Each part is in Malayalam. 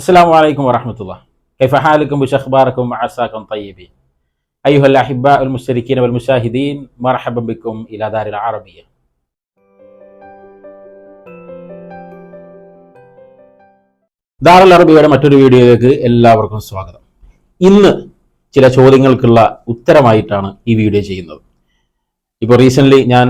അസ്സാം വലൈക്കും വറഹമത്തുള്ള. കൈഫ ഹാലിക്കും ബുഷഖ്ബാർക്കും അസാഖും തയ്യബീൻ. അയ്യുഹൽ അഹിബ ഉൽ മുസ്ലിഖീൻ ഉൽ മുഷാഹിദീൻ മർഹബം ബിക്കും ഇലാദാരിൽ അറബിയ. ദാറുൽ അറബിയുടെ മറ്റൊരു വീഡിയോയിലേക്ക് എല്ലാവർക്കും സ്വാഗതം. ഇന്ന് ചില ചോദ്യങ്ങൾക്കുള്ള ഉത്തരമായിട്ടാണ് ഈ വീഡിയോ ചെയ്യുന്നത്. ഇപ്പോൾ റീസെന്റ്ലി ഞാൻ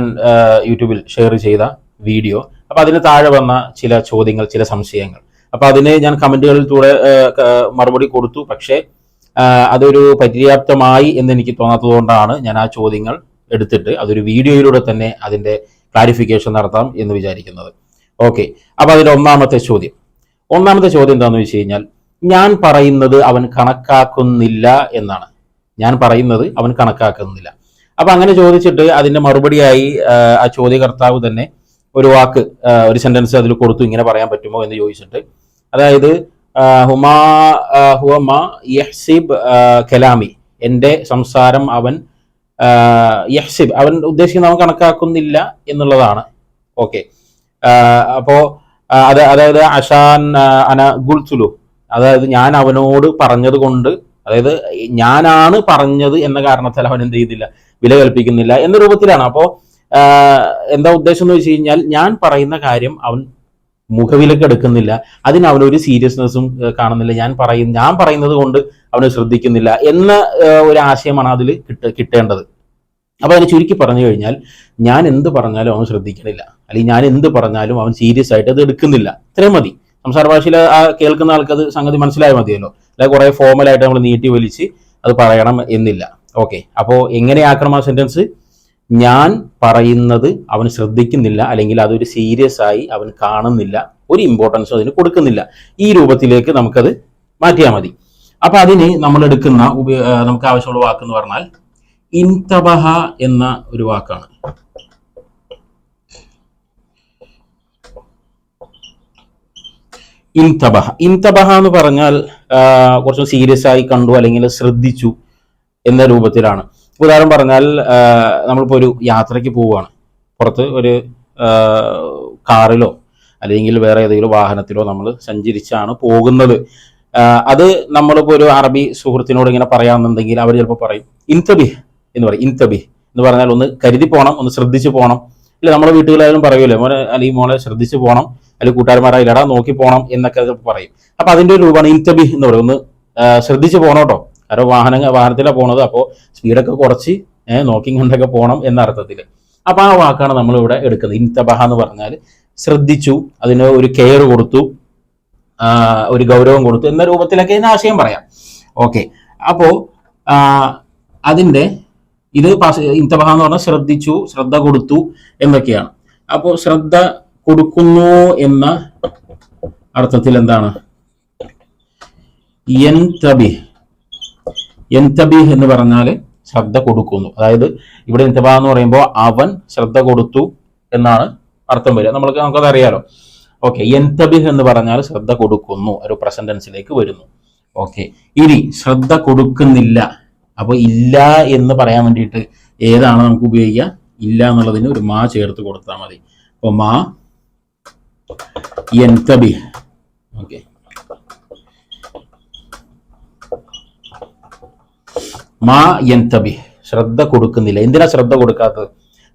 യൂട്യൂബിൽ ഷെയർ ചെയ്ത വീഡിയോ. അപ്പോൾ അതിന് താഴെ വന്ന ചില ചോദ്യങ്ങൾ ചില സംശയങ്ങൾ. അപ്പോൾ അതിന് ഞാൻ കമന്റുകളിലൂടെ മറുപടി കൊടുത്തു. പക്ഷേ അതൊരു പര്യാപ്തമായി എന്ന് എനിക്ക് തോന്നാത്തതുകൊണ്ടാണ് ഞാൻ ആ ചോദ്യങ്ങൾ എടുത്തിട്ട് അതൊരു വീഡിയോയിലൂടെ തന്നെ അതിന്റെ ക്ലാരിഫിക്കേഷൻ നടത്താം എന്ന് വിചാരിക്കുന്നത്. ഓക്കെ. അപ്പോൾ അതിന്റെ ഒന്നാമത്തെ ചോദ്യം. ഒന്നാമത്തെ ചോദ്യം എന്താണെന്ന് വെച്ച് കഴിഞ്ഞാൽ ഞാൻ പറയുന്നത് അവൻ കണക്കാക്കുന്നില്ല എന്നാണ്. ഞാൻ പറയുന്നത് അവൻ കണക്കാക്കുന്നില്ല. അപ്പൊ അങ്ങനെ ചോദിച്ചിട്ട് അതിന്റെ മറുപടിയായി ആ ചോദ്യകർത്താവ് തന്നെ ഒരു വാക്ക് ഒരു സെന്റൻസ് അതിൽ കൊടുത്തു ഇങ്ങനെ പറയാൻ പറ്റുമോ എന്ന് ചോദിച്ചിട്ട് അതായത് ഹുമാ ഹുമാ യഹ്സിബ് കലാമി. എന്റെ സംസാരം അവൻ യഹ്സിബ്. അവൻ ഉദ്ദേശിക്കുന്ന അവൻ കണക്കാക്കുന്നില്ല എന്നുള്ളതാണ്. ഓക്കെ. അപ്പോ അത് അതായത് അഷാൻ അന ഗുൾസുലു അതായത് ഞാൻ അവനോട് പറഞ്ഞത് കൊണ്ട് അതായത് ഞാനാണ് പറഞ്ഞത് എന്ന കാരണത്താൽ അവൻ എന്ത് ചെയ്തില്ല വില കൽപ്പിക്കുന്നില്ല എന്ന രൂപത്തിലാണ്. അപ്പോ എന്താ ഉദ്ദേശം എന്ന് വെച്ച് കഴിഞ്ഞാൽ ഞാൻ പറയുന്ന കാര്യം അവൻ മുഖവിലക്ക് എടുക്കുന്നില്ല. അതിന് അവനൊരു സീരിയസ്നെസ്സും കാണുന്നില്ല. ഞാൻ പറയും ഞാൻ പറയുന്നത് കൊണ്ട് അവന് ശ്രദ്ധിക്കുന്നില്ല എന്ന ഒരു ആശയമാണ് അതിൽ കിട്ട കിട്ടേണ്ടത്. അപ്പൊ അതിന് ചുരുക്കി പറഞ്ഞു കഴിഞ്ഞാൽ ഞാൻ എന്ത് പറഞ്ഞാലും അവൻ ശ്രദ്ധിക്കണില്ല. അല്ലെങ്കിൽ ഞാൻ എന്ത് പറഞ്ഞാലും അവൻ സീരിയസ് ആയിട്ട് അത് എടുക്കുന്നില്ല. ഇത്രയും മതി. സംസാര ഭാഷയിൽ ആ കേൾക്കുന്ന ആൾക്ക് അത് സംഗതി മനസ്സിലായ മതിയല്ലോ. അല്ലെ കുറെ ഫോമലായിട്ട് നമ്മൾ നീട്ടി വലിച്ച് അത് പറയണം എന്നില്ല. ഓക്കെ അപ്പോൾ എങ്ങനെയാക്കണം ആ സെന്റൻസ് ഞാൻ പറയുന്നത് അവൻ ശ്രദ്ധിക്കുന്നില്ല അല്ലെങ്കിൽ അതൊരു സീരിയസ് ആയി അവൻ കാണുന്നില്ല ഒരു ഇമ്പോർട്ടൻസും അതിന് കൊടുക്കുന്നില്ല. ഈ രൂപത്തിലേക്ക് നമുക്കത് മാറ്റിയാൽ മതി. അപ്പൊ അതിന് നമ്മൾ എടുക്കുന്ന നമുക്ക് ആവശ്യമുള്ള വാക്ക് എന്ന് പറഞ്ഞാൽ ഇൻതബഹ എന്ന ഒരു വാക്കാണ്. ഇൻതബഹ. ഇൻതബഹ എന്ന് പറഞ്ഞാൽ കുറച്ച് സീരിയസ് ആയി കണ്ടു അല്ലെങ്കിൽ ശ്രദ്ധിച്ചു എന്ന രൂപത്തിലാണ്. ഉദാഹരണം പറഞ്ഞാൽ നമ്മളിപ്പോൾ നമ്മളിപ്പോ ഒരു യാത്രയ്ക്ക് പോവുകയാണ്. പുറത്ത് ഒരു കാറിലോ അല്ലെങ്കിൽ വേറെ ഏതെങ്കിലും വാഹനത്തിലോ നമ്മൾ സഞ്ചരിച്ചാണ് പോകുന്നത്. അത് നമ്മളിപ്പോൾ ഒരു അറബി സുഹൃത്തിനോട് ഇങ്ങനെ പറയാമെന്നുണ്ടെങ്കിൽ അവർ ചിലപ്പോൾ പറയും ഇൻതബി എന്ന് പറയും. ഇൻതബി എന്ന് പറഞ്ഞാൽ ഒന്ന് കരുതി പോകണം ഒന്ന് ശ്രദ്ധിച്ച് പോകണം ഇല്ല നമ്മുടെ വീട്ടുകളായാലും പറയുമല്ലോ മോനെ അല്ലെങ്കിൽ മോളെ ശ്രദ്ധിച്ച് പോകണം അല്ലെങ്കിൽ കൂട്ടുകാരന്മാരായില്ലടാ നോക്കി പോകണം എന്നൊക്കെ പറയും. അപ്പൊ അതിന്റെ ഒരു രൂപമാണ് ഇൻതബി എന്ന് പറയും. ഒന്ന് ശ്രദ്ധിച്ച് പോകണം കേട്ടോ. കാരണം വാഹനം വാഹനത്തിലാണ് പോണത്. അപ്പോൾ സ്പീഡൊക്കെ കുറച്ച് ഏഹ് നോക്കി കണ്ടൊക്കെ പോകണം എന്ന അർത്ഥത്തിൽ അപ്പൊ ആ വാക്കാണ് നമ്മൾ ഇവിടെ എടുക്കുന്നത്. ഇൻതബഹ എന്ന് പറഞ്ഞാൽ ശ്രദ്ധിച്ചു അതിന് ഒരു കെയർ കൊടുത്തു ഒരു ഗൗരവം കൊടുത്തു എന്ന രൂപത്തിലൊക്കെ ഇതിന് ആശയം പറയാം. ഓക്കെ. അപ്പോ അതിന്റെ ഇത് ഇൻതബഹ എന്ന് പറഞ്ഞാൽ ശ്രദ്ധിച്ചു ശ്രദ്ധ കൊടുത്തു എന്നൊക്കെയാണ്. അപ്പോ ശ്രദ്ധ കൊടുക്കുന്നു എന്ന അർത്ഥത്തിൽ എന്താണ് യൻതബി യൻതബി എന്ന് പറഞ്ഞാൽ ശ്രദ്ധ കൊടുക്കുന്നു. അതായത് ഇവിടെ ഇൻതബ എന്ന് പറയുമ്പോൾ അവൻ ശ്രദ്ധ കൊടുത്തു എന്നാണ് അർത്ഥം വരിക. നമ്മൾക്ക് നമുക്കത് അറിയാലോ. ഓക്കെ എൻതബിഹ് എന്ന് പറഞ്ഞാൽ ശ്രദ്ധ കൊടുക്കുന്നു ഒരു പ്രസന്റൻസിലേക്ക് വരുന്നു. ഓക്കെ ഇനി ശ്രദ്ധ കൊടുക്കുന്നില്ല. അപ്പോൾ ഇല്ല എന്ന് പറയാൻ വേണ്ടിയിട്ട് ഏതാണ് നമുക്ക് ഉപയോഗിക്കുക? ഇല്ല എന്നുള്ളതിന് ഒരു മാ ചേർത്ത് കൊടുത്താൽ മതി. അപ്പോൾ മാ എൻതബിഹ്. ഓക്കെ. മാ യന്തബി ശ്രദ്ധ കൊടുക്കുന്നില്ല. എന്തിനാ ശ്രദ്ധ കൊടുക്കാത്തത്?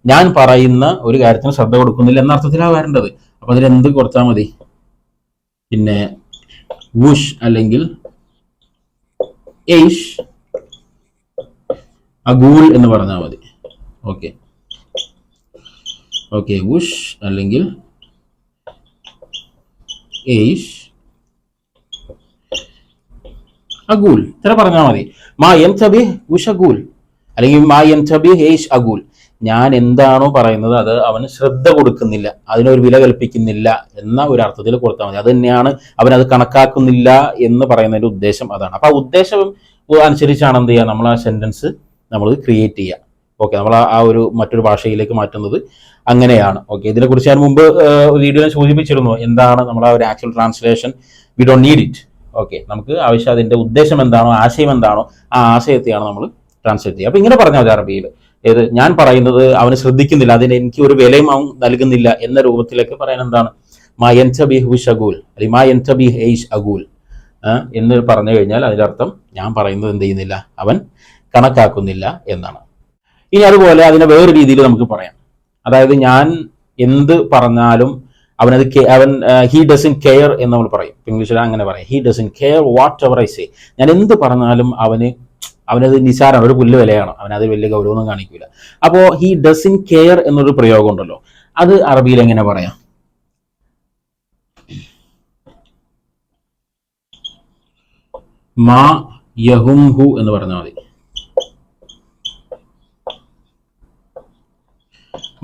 ഞാൻ പറയുന്ന ഒരു കാര്യത്തിന് ശ്രദ്ധ കൊടുക്കുന്നില്ല എന്ന അർത്ഥത്തിലാണ് വരേണ്ടത്. അപ്പൊ അതിൽ എന്ത് കൊടുത്താൽ മതി? പിന്നെ വുഷ് അല്ലെങ്കിൽ എയ്ഷ് അഗൂൾ എന്ന് പറഞ്ഞാൽ മതി. ഓക്കെ. ഓക്കെ വുഷ് അല്ലെങ്കിൽ എയ്ഷ് അഗൂൽ. ഇത്ര പറഞ്ഞാൽ മതി. മാ എം ഉഷ് അഗൂൽ അല്ലെങ്കിൽ മാ എം തബി ഹേഷ് അഗൂൽ. ഞാൻ എന്താണോ പറയുന്നത് അത് അവന് ശ്രദ്ധ കൊടുക്കുന്നില്ല. അതിനൊരു വില കൽപ്പിക്കുന്നില്ല എന്ന ഒരു അർത്ഥത്തിൽ കൊടുത്താൽ മതി. അത് തന്നെയാണ് അവൻ അത് കണക്കാക്കുന്നില്ല എന്ന് പറയുന്നതിന്റെ ഉദ്ദേശം അതാണ്. അപ്പൊ ആ ഉദ്ദേശം അനുസരിച്ചാണ് എന്ത് ചെയ്യുക? നമ്മൾ ആ സെന്റൻസ് നമ്മൾ ക്രിയേറ്റ് ചെയ്യുക. ഓക്കെ നമ്മൾ ആ- ഒരു മറ്റൊരു ഭാഷയിലേക്ക് മാറ്റുന്നത് അങ്ങനെയാണ്. ഓക്കെ ഇതിനെക്കുറിച്ച് ഞാൻ മുമ്പ് വീഡിയോ സൂചിപ്പിച്ചിരുന്നു. എന്താണ് നമ്മൾ ആ ഒരു actual translation we don't need it okay നമുക്ക് ആവശ്യം അതിന്റെ ഉദ്ദേശം എന്താണോ ആശയം എന്താണോ ആ ആശയത്തെയാണ് നമ്മൾ ട്രാൻസ്ലേറ്റ് ചെയ്യുക. അപ്പൊ ഇങ്ങനെ പറഞ്ഞാൽ മതി അറബിയിൽ ഏത് ഞാൻ പറയുന്നത് അവന് ശ്രദ്ധിക്കുന്നില്ല അതിന് എനിക്ക് ഒരു വിലയും അവൻ നൽകുന്നില്ല എന്ന രൂപത്തിലേക്ക് പറയാൻ എന്താണ്? മാ ചബി ഹുഷ് അഗൂൽ അല്ലെങ്കിൽ മാ ചബി ഹെയ്ഷ് അഗൂൽ എന്ന് പറഞ്ഞു കഴിഞ്ഞാൽ അതിന്റെ അർത്ഥം ഞാൻ പറയുന്നത് എന്ത് ചെയ്യുന്നില്ല അവൻ കണക്കാക്കുന്നില്ല എന്നാണ്. ഇനി അതുപോലെ അതിനെ വേറെ രീതിയിൽ നമുക്ക് പറയാം. അതായത് ഞാൻ എന്ത് പറഞ്ഞാലും അവനത് അവൻ ഹി ഡസൻ കെയർ എന്ന് നമ്മൾ പറയും. ഇംഗ്ലീഷിൽ അങ്ങനെ പറയും. He doesn't care whatever I say ഞാൻ എന്ത് പറഞ്ഞാലും അവന് അവനത് നിസാരമാണ് ഒരു പുല്ല് വിലയാണ്. അവനത് വലിയ ഗൗരവമൊന്നും കാണിക്കില്ല അപ്പോൾ ഹി ഡസൻ കെയർ എന്നൊരു പ്രയോഗം ഉണ്ടല്ലോ. അത് അറബിയിൽ എങ്ങനെ പറയാം? മാ യഹും ഹു എന്ന് പറഞ്ഞാൽ മതി.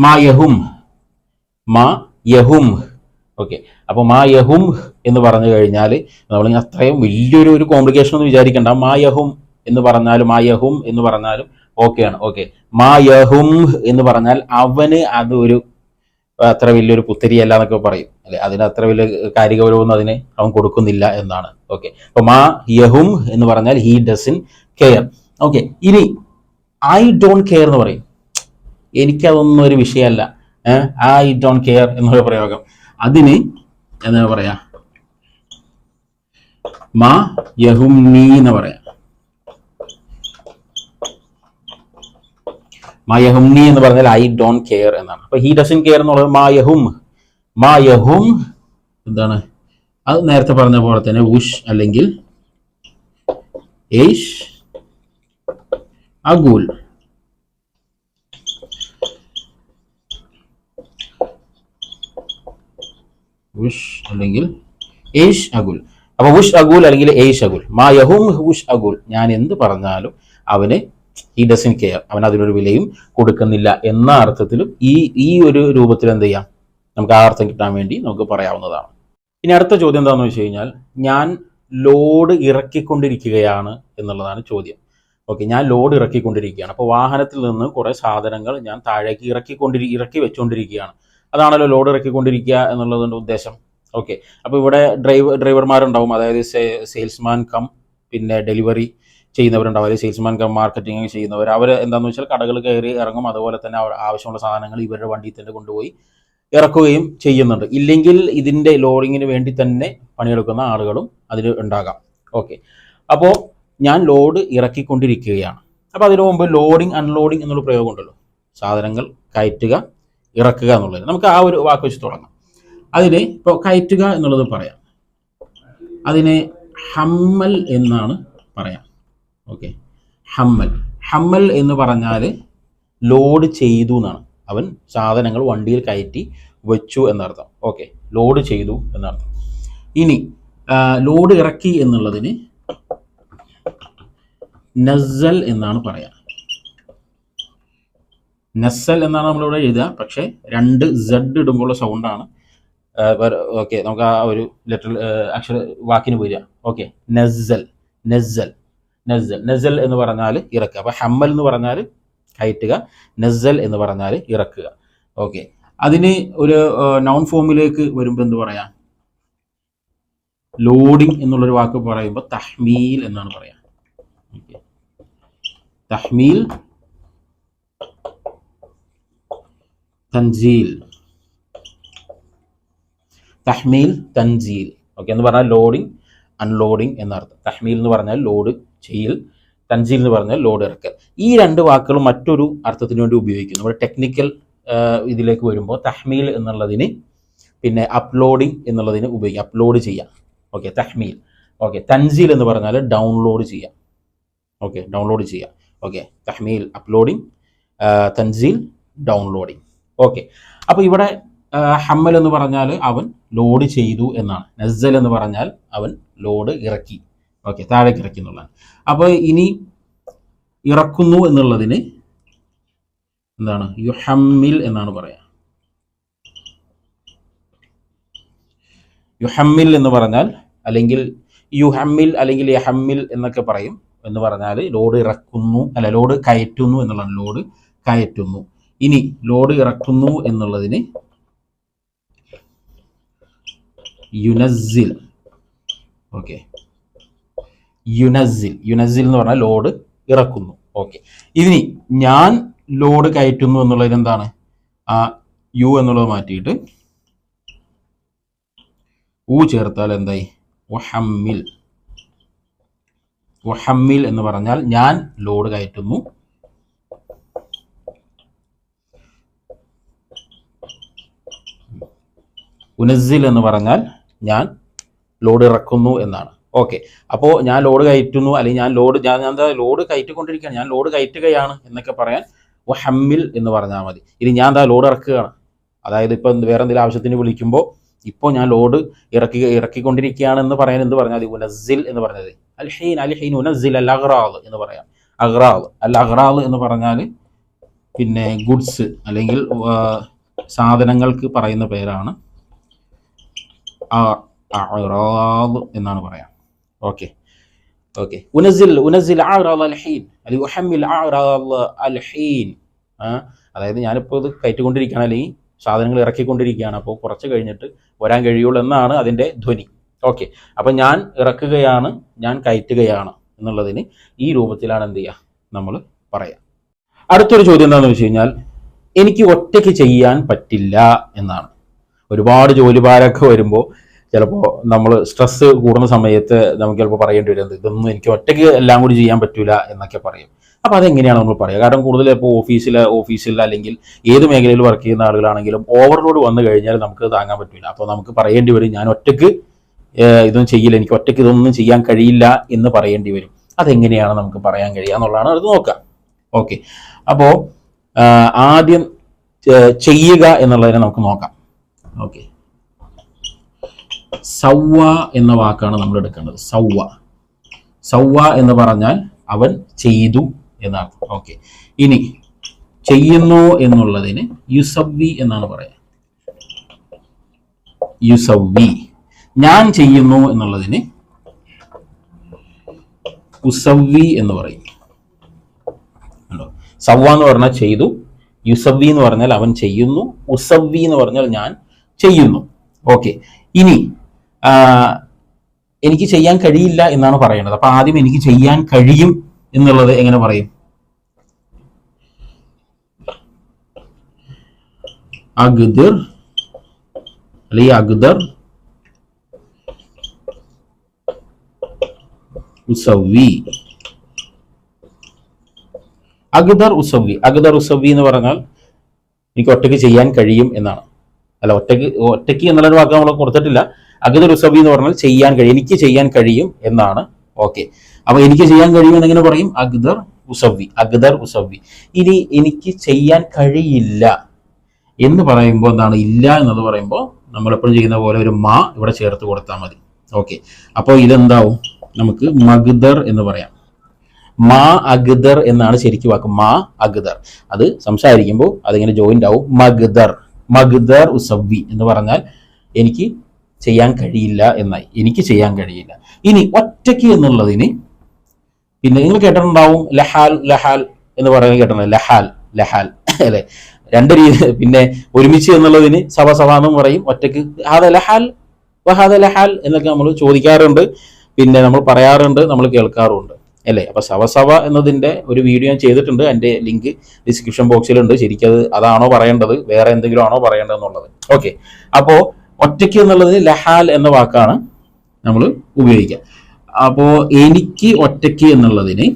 മാ യഹും മാ യഹും. ഓക്കെ അപ്പോൾ മാ യഹും എന്ന് പറഞ്ഞു കഴിഞ്ഞാൽ നമ്മൾ അത്രയും വലിയൊരു ഒരു കോംപ്ലിക്കേഷൻ ഒന്നും വിചാരിക്കണ്ട. മാ യഹും എന്ന് പറഞ്ഞാലും മാ യഹും എന്ന് പറഞ്ഞാലും ഓക്കെയാണ് ഓക്കെ മാ യഹും എന്ന് പറഞ്ഞാൽ അവന് അത് ഒരു അത്ര വലിയൊരു പുത്തരിയല്ല എന്നൊക്കെ പറയും. അല്ലെ? അതിന് അത്ര വലിയ കാര്യഗൗരവമൊന്നും അതിന് അവൻ കൊടുക്കുന്നില്ല എന്നാണ്. ഓക്കെ അപ്പൊ മാ യഹും എന്ന് പറഞ്ഞാൽ ഹി ഇൻ കെയർ ഓക്കെ ഇനി ഐ ഡോണ്ട് കെയർ എന്ന് പറയും. എനിക്കതൊന്നും ഒരു വിഷയമല്ല. ഐ ഡോണ്ട് കെയർ എന്നൊരു പ്രയോഗം. അതിന് എന്താ പറയാ? മാ യഹും നീ എന്ന് പറയാം. മാ യഹും നീ എന്ന് പറഞ്ഞാൽ ഐ ഡോണ്ട് കെയർ എന്നാണ്. അപ്പൊ ഹി ഡസൻ കെയർ എന്നുള്ളത് മാ യഹും. മാ യഹും എന്താണ്? അത് നേരത്തെ പറഞ്ഞ പോലെ തന്നെ ഉഷ് അല്ലെങ്കിൽ ഏഷ് അഗുൽ. ഉഷ് അല്ലെങ്കിൽ ഏഷ് അഗുൽ. അപ്പൊ വിഷ് അഗുൽ അല്ലെങ്കിൽ ഏഷ് അഗുൽ. മാ യഹും ഹുഷ് അഗുൽ. ഞാൻ എന്ത് പറഞ്ഞാലും അവന് ഈ ഡസൻ കെയർ അവൻ അതിനൊരു വിലയും കൊടുക്കുന്നില്ല എന്ന അർത്ഥത്തിലും ഈ ഈ ഒരു രൂപത്തിൽ എന്ത് ചെയ്യാം? നമുക്ക് ആ അർത്ഥം കിട്ടാൻ വേണ്ടി നമുക്ക് പറയാവുന്നതാണ്. ഇനി അടുത്ത ചോദ്യം എന്താണെന്ന് വെച്ച് കഴിഞ്ഞാൽ ഞാൻ ലോഡ് ഇറക്കിക്കൊണ്ടിരിക്കുകയാണ് എന്നുള്ളതാണ് ചോദ്യം. ഓക്കെ ഞാൻ ലോഡ് ഇറക്കിക്കൊണ്ടിരിക്കുകയാണ്. അപ്പോൾ വാഹനത്തിൽ നിന്ന് കുറേ സാധനങ്ങൾ ഞാൻ താഴേക്ക് ഇറക്കിക്കൊണ്ടിരി ഇറക്കി വെച്ചുകൊണ്ടിരിക്കുകയാണ് അതാണല്ലോ ലോഡ് ഇറക്കിക്കൊണ്ടിരിക്കുക എന്നുള്ളതിന്റെ ഉദ്ദേശം. ഓക്കെ അപ്പോൾ ഇവിടെ ഡ്രൈവർ ഡ്രൈവർമാരുണ്ടാവും അതായത് സെയിൽസ്മാൻ കം പിന്നെ ഡെലിവറി ചെയ്യുന്നവരുണ്ടാവും. അല്ലെങ്കിൽ സെയിൽസ്മാൻ കം മാർക്കറ്റിംഗ് ചെയ്യുന്നവർ. അവർ എന്താണെന്ന് വെച്ചാൽ കടകൾ കയറി ഇറങ്ങും. അതുപോലെ തന്നെ അവർ ആവശ്യമുള്ള സാധനങ്ങൾ ഇവരുടെ വണ്ടിയിൽ തന്നെ കൊണ്ടുപോയി ഇറക്കുകയും ചെയ്യുന്നുണ്ട്. ഇല്ലെങ്കിൽ ഇതിന്റെ ലോഡിങ്ങിന് വേണ്ടി തന്നെ പണിയെടുക്കുന്ന ആളുകളും അതിൽ ഉണ്ടാകാം. ഓക്കെ അപ്പോൾ ഞാൻ ലോഡ് ഇറക്കിക്കൊണ്ടിരിക്കുകയാണ്. അപ്പോൾ അതിനു മുമ്പ് ലോഡിങ് അൺലോഡിങ് എന്നുള്ള പ്രയോഗമുണ്ടല്ലോ. സാധനങ്ങൾ കയറ്റുക ഇറക്കുക എന്നുള്ളത്. നമുക്ക് ആ ഒരു വാക്ക് വെച്ച് തുടങ്ങാം. അതിന് ഇപ്പോൾ കയറ്റുക എന്നുള്ളത് പറയാം. അതിനെ ഹമ്മൽ എന്നാണ് പറയാം. ഓക്കെ. ഹമ്മൽ. ഹമ്മൽ എന്ന് പറഞ്ഞാൽ ലോഡ് ചെയ്തു എന്നാണ്. അവൻ സാധനങ്ങൾ വണ്ടിയിൽ കയറ്റി വെച്ചു എന്നർത്ഥം. ഓക്കെ. ലോഡ് ചെയ്തു എന്നർത്ഥം. ഇനി ലോഡ് ഇറക്കി എന്നുള്ളതിന് നസൽ എന്നാണ് പറയാം. നസൽ എന്നാണ് നമ്മളിവിടെ എഴുതുക. പക്ഷേ രണ്ട് സെഡ് ഇടുമ്പോഴുള്ള സൗണ്ടാണ് ഓക്കെ നമുക്ക് ആ ഒരു ലെറ്റർ അക്ഷര വാക്കിന് വരിക. ഓക്കെ നസൽ നസൽ നസൽ നസൽ എന്ന് പറഞ്ഞാൽ ഇറക്കുക. അപ്പോൾ ഹമ്മൽ എന്ന് പറഞ്ഞാൽ കയറ്റുക. നസൽ എന്ന് പറഞ്ഞാൽ ഇറക്കുക. ഓക്കെ അതിന് ഒരു നൗൺ ഫോമിലേക്ക് വരുമ്പോൾ എന്ത് പറയാം? ലോഡിംഗ് എന്നുള്ളൊരു വാക്ക് പറയുമ്പോൾ തഹ്മീൽ എന്നാണ് പറയാം. തഹ്മീൽ തൻസീൽ. തഹ്മീൽ തൻസീൽ. ഓക്കെ എന്ന് പറഞ്ഞാൽ ലോഡിംഗ് അൺലോഡിംഗ് എന്നർത്ഥം. തഹ്മീൽ എന്ന് പറഞ്ഞാൽ ലോഡ് ചെയ്യൽ. തൻസീൽ എന്ന് പറഞ്ഞാൽ ലോഡ് ഇറക്കൽ. ഈ രണ്ട് വാക്കുകളും മറ്റൊരു അർത്ഥത്തിന് വേണ്ടി ഉപയോഗിക്കുന്നു. നമ്മുടെ ടെക്നിക്കൽ ഇതിലേക്ക് വരുമ്പോൾ തഹ്മീൽ എന്നുള്ളതിന് പിന്നെ അപ്ലോഡിംഗ് എന്നുള്ളതിന് ഉപയോഗിക്കാം അപ്ലോഡ് ചെയ്യാം. ഓക്കെ തഹ്മീൽ. ഓക്കെ തൻസീൽ എന്ന് പറഞ്ഞാൽ ഡൗൺലോഡ് ചെയ്യാം. ഓക്കെ ഡൗൺലോഡ് ചെയ്യാം. Okay Tahmeel uploading Tanzeel downloading okay അപ്പോൾ ഇവിടെ ഹമ്മൽ എന്ന് പറഞ്ഞാൽ അവൻ ലോഡ് ചെയ്തു എന്നാണ്. നസ്സൽ എന്ന് പറഞ്ഞാൽ അവൻ ലോഡ് ഇറക്കി. ഓക്കെ താഴേക്ക് ഇറക്കി എന്നുള്ളതാണ്. അപ്പോൾ ഇനി ഇറക്കുന്നു എന്നുള്ളതിന് എന്താണ്? യു ഹമ്മിൽ എന്നാണ് പറയാ. യുഹമ്മിൽ എന്ന് പറഞ്ഞാൽ അല്ലെങ്കിൽ യുഹമ്മിൽ അല്ലെങ്കിൽ യഹമ്മിൽ എന്നൊക്കെ പറയും എന്ന് പറഞ്ഞാൽ ലോഡ് ഇറക്കുന്നു അല്ല ലോഡ് കയറ്റുന്നു എന്നുള്ളതാണ്. ലോഡ് കയറ്റുന്നു. ഇനി ലോഡ് ഇറക്കുന്നു എന്നുള്ളതിന് യുനസിൽ ഓക്കെ. യുനസിൽ യുനസിൽ എന്ന് പറഞ്ഞാൽ ലോഡ് ഇറക്കുന്നു. ഓക്കെ. ഇനി ഞാൻ ലോഡ് കയറ്റുന്നു എന്നുള്ളതിന് എന്താണ്? ആ യു എന്നുള്ളത് മാറ്റിയിട്ട് ഉ ചേർത്താൽ എന്തായി? ഒഹമ്മിൽ വഹമ്മിൽ എന്ന് പറഞ്ഞാൽ ഞാൻ ലോഡ് കയറ്റുന്നു ഉനസിൽ എന്ന് പറഞ്ഞാൽ ഞാൻ ലോഡ് ഇറക്കുന്നു എന്നാണ്. ഓക്കെ. അപ്പോൾ ഞാൻ ലോഡ് കയറ്റുന്നു അല്ലെങ്കിൽ ഞാൻ ലോഡ് ഞാൻ ഞാൻ ലോഡ് കയറ്റിക്കൊണ്ടിരിക്കുകയാണ്. ഞാൻ ലോഡ് കയറ്റുകയാണ് എന്നൊക്കെ പറയാൻ ഹമ്മിൽ എന്ന് പറഞ്ഞാൽ മതി. ഇനി ഞാൻ എന്താ ലോഡ് ഇറക്കുകയാണ്? അതായത് ഇപ്പം വേറെ എന്തെങ്കിലും ആവശ്യത്തിന് വിളിക്കുമ്പോൾ ഇപ്പോൾ ഞാൻ ലോഡ് ഇറക്കി ഇറക്കിക്കൊണ്ടിരിക്കുകയാണെന്ന് പറയാൻ എന്ത് പറഞ്ഞാൽ മതി? ഉനസിൽ എന്ന് പറഞ്ഞത് അൽ ഹീൻ ഉനസിൽ അൽ അഹ്റാദ് എന്ന് പറയാം. അഹ്റാദ് അൽ അഹ്റാദ് എന്ന് പറഞ്ഞാൽ പിന്നെ ഗുഡ്സ് അല്ലെങ്കിൽ സാധനങ്ങൾക്ക് പറയുന്ന പേരാണ്. എന്നാണ് പറയാം. ഓക്കെ. ഓക്കെ. ഉനസിൽ ഉനസിൽ അതായത് ഞാനിപ്പോൾ ഇത് കയറ്റിക്കൊണ്ടിരിക്കുകയാണ് അല്ലെങ്കിൽ സാധനങ്ങൾ ഇറക്കിക്കൊണ്ടിരിക്കുകയാണ്. അപ്പോൾ കുറച്ച് കഴിഞ്ഞിട്ട് വരാൻ കഴിയുള്ളൂ എന്നാണ് അതിന്റെ ധ്വനി. ഓക്കെ. അപ്പം ഞാൻ ഇറക്കുകയാണ് ഞാൻ കയറ്റുകയാണ് എന്നുള്ളതിന് ഈ രൂപത്തിലാണ് എന്ത് ചെയ്യുക? നമ്മൾ പറയാം. അടുത്തൊരു ചോദ്യം എന്താണെന്ന് വെച്ച് കഴിഞ്ഞാൽ എനിക്ക് ഒറ്റയ്ക്ക് ചെയ്യാൻ പറ്റില്ല എന്നാണ്. ഒരുപാട് ജോലിഭാരമൊക്കെ വരുമ്പോൾ ചിലപ്പോൾ നമ്മൾ സ്ട്രെസ് കൂടുന്ന സമയത്ത് നമുക്ക് ചിലപ്പോൾ പറയേണ്ടി വരുന്നത് ഇതൊന്നും എനിക്ക് ഒറ്റയ്ക്ക് എല്ലാം കൂടി ചെയ്യാൻ പറ്റൂല എന്നൊക്കെ പറയും. അപ്പോൾ അതെങ്ങനെയാണ് നമ്മൾ പറയുക കാരണം കൂടുതൽ ഇപ്പോൾ ഓഫീസിൽ ഓഫീസിൽ അല്ലെങ്കിൽ ഏത് മേഖലയിൽ വർക്ക് ചെയ്യുന്ന ആളുകളാണെങ്കിലും ഓവർലോഡ് വന്നു കഴിഞ്ഞാൽ നമുക്ക് താങ്ങാൻ പറ്റില്ല അപ്പോൾ നമുക്ക് പറയേണ്ടി വരും ഞാൻ ഒറ്റയ്ക്ക് ഇതൊന്നും ചെയ്യില്ല എനിക്ക് ഒറ്റയ്ക്ക് ഇതൊന്നും ചെയ്യാൻ കഴിയില്ല എന്ന് പറയേണ്ടി വരും. അതെങ്ങനെയാണ് നമുക്ക് പറയാൻ കഴിയുക എന്നുള്ളതാണ് അത് നോക്കുക. ഓക്കെ. അപ്പോൾ ആദ്യം ചെയ്യുക എന്നുള്ളതിനെ നമുക്ക് നോക്കാം. ഓക്കെ സൗവ എന്ന വാക്കാണ് നമ്മൾ എടുക്കേണ്ടത്. സൗവ. സൗവ എന്ന് പറഞ്ഞാൽ അവൻ ചെയ്തു എന്നാണ്. ഓക്കെ ഇനി ചെയ്യുന്നു എന്നുള്ളതിന് യുസവ്വി എന്നാണ് പറയാ യുസവ്വി. ഞാൻ ചെയ്യുന്നു എന്നുള്ളതിന് ഉസവ്വി എന്ന് പറയും. സവ്വ എന്ന് പറഞ്ഞാൽ ചെയ്തു. യുസവ്വി എന്ന് പറഞ്ഞാൽ അവൻ ചെയ്യുന്നു. ഉസവ്വി എന്ന് പറഞ്ഞാൽ ഞാൻ ചെയ്യുന്നു. ഓക്കെ ഇനി എനിക്ക് ചെയ്യാൻ കഴിയില്ല എന്നാണ് പറയുന്നത്. അപ്പൊ ആദ്യം എനിക്ക് ചെയ്യാൻ കഴിയും എന്നുള്ളത് എങ്ങനെ പറയും? അഗ്ദർ അല്ലെങ്കിൽ അഗ്ദർ ഉസവി അഗ്ദർ ഉസവി അഗ്ദർ ഉസവി എന്ന് പറഞ്ഞാൽ എനിക്ക് ഒറ്റയ്ക്ക് ചെയ്യാൻ കഴിയും എന്നാണ്. അല്ല ഒറ്റയ്ക്ക് ഒറ്റയ്ക്ക് എന്നുള്ളൊരു വാക്ക് നമ്മൾ കൊടുത്തിട്ടില്ല. അഗത ഉസവി എന്ന് പറഞ്ഞാൽ ചെയ്യാൻ കഴിയും എനിക്ക് ചെയ്യാൻ കഴിയും എന്നാണ്. ഓക്കെ. അപ്പൊ എനിക്ക് ചെയ്യാൻ കഴിയും എന്നെങ്ങനെ പറയും? അഗ്ദർ ഉസവി അഗ്ദർ ഉസവി ഇനി എനിക്ക് ചെയ്യാൻ കഴിയില്ല എന്ന് പറയുമ്പോൾ എന്താണ്? ഇല്ല എന്നത് പറയുമ്പോൾ നമ്മൾ എപ്പോഴും ചെയ്യുന്ന പോലെ ഒരു മാ ഇവിടെ ചേർത്ത് കൊടുത്താൽ മതി. ഓക്കെ. അപ്പോൾ ഇതെന്താവും? നമുക്ക് മഗ്ദർ എന്ന് പറയാം. മാ അഗ്ദർ എന്നാണ് ശരിക്കും വാക്ക്. മാ അഗ്ദർ. അത് സംസാരിക്കുമ്പോൾ അതിങ്ങനെ ജോയിന്റ് ആവും. മഗ്ദർ. മഗ്ദർ ഉസവ്വി എന്ന് പറഞ്ഞാൽ എനിക്ക് ചെയ്യാൻ കഴിയില്ല എന്നായി. എനിക്ക് ചെയ്യാൻ കഴിയില്ല. ഇനി ഒറ്റയ്ക്ക് എന്നുള്ളതിന് പിന്നെ നിങ്ങൾ കേട്ടിട്ടുണ്ടാവും ലഹാൽ ലഹാൽ എന്ന് പറയുന്നത് കേട്ടിട്ടുണ്ട്? ലഹാൽ ലഹാൽ അല്ലെ? രണ്ട് രീതി പിന്നെ ഒരുമിച്ച് എന്നുള്ളതിന് സഭ സഭ എന്നും പറയും. ഒറ്റയ്ക്ക് ഹാദ ലഹാൽ വഹാദ ലഹാൽ എന്നൊക്കെ നമ്മൾ ചോദിക്കാറുണ്ട്. പിന്നെ നമ്മൾ പറയാറുണ്ട് നമ്മൾ കേൾക്കാറുമുണ്ട് അല്ലേ? അപ്പൊ സവസവ എന്നതിന്റെ ഒരു വീഡിയോ ഞാൻ ചെയ്തിട്ടുണ്ട്. എന്റെ ലിങ്ക് ഡിസ്ക്രിപ്ഷൻ ബോക്സിലുണ്ട് ശരിക്കും അത് അതാണോ പറയേണ്ടത്? വേറെ എന്തെങ്കിലും ആണോ പറയേണ്ടത് എന്നുള്ളത് ഓക്കെ അപ്പോ ഒറ്റയ്ക്ക് എന്നുള്ളത് ലഹാൽ എന്ന വാക്കാണ് നമ്മൾ ഉപയോഗിക്കുക. അപ്പോൾ എനിക്ക് ഒറ്റയ്ക്ക് എന്നുള്ളതിന്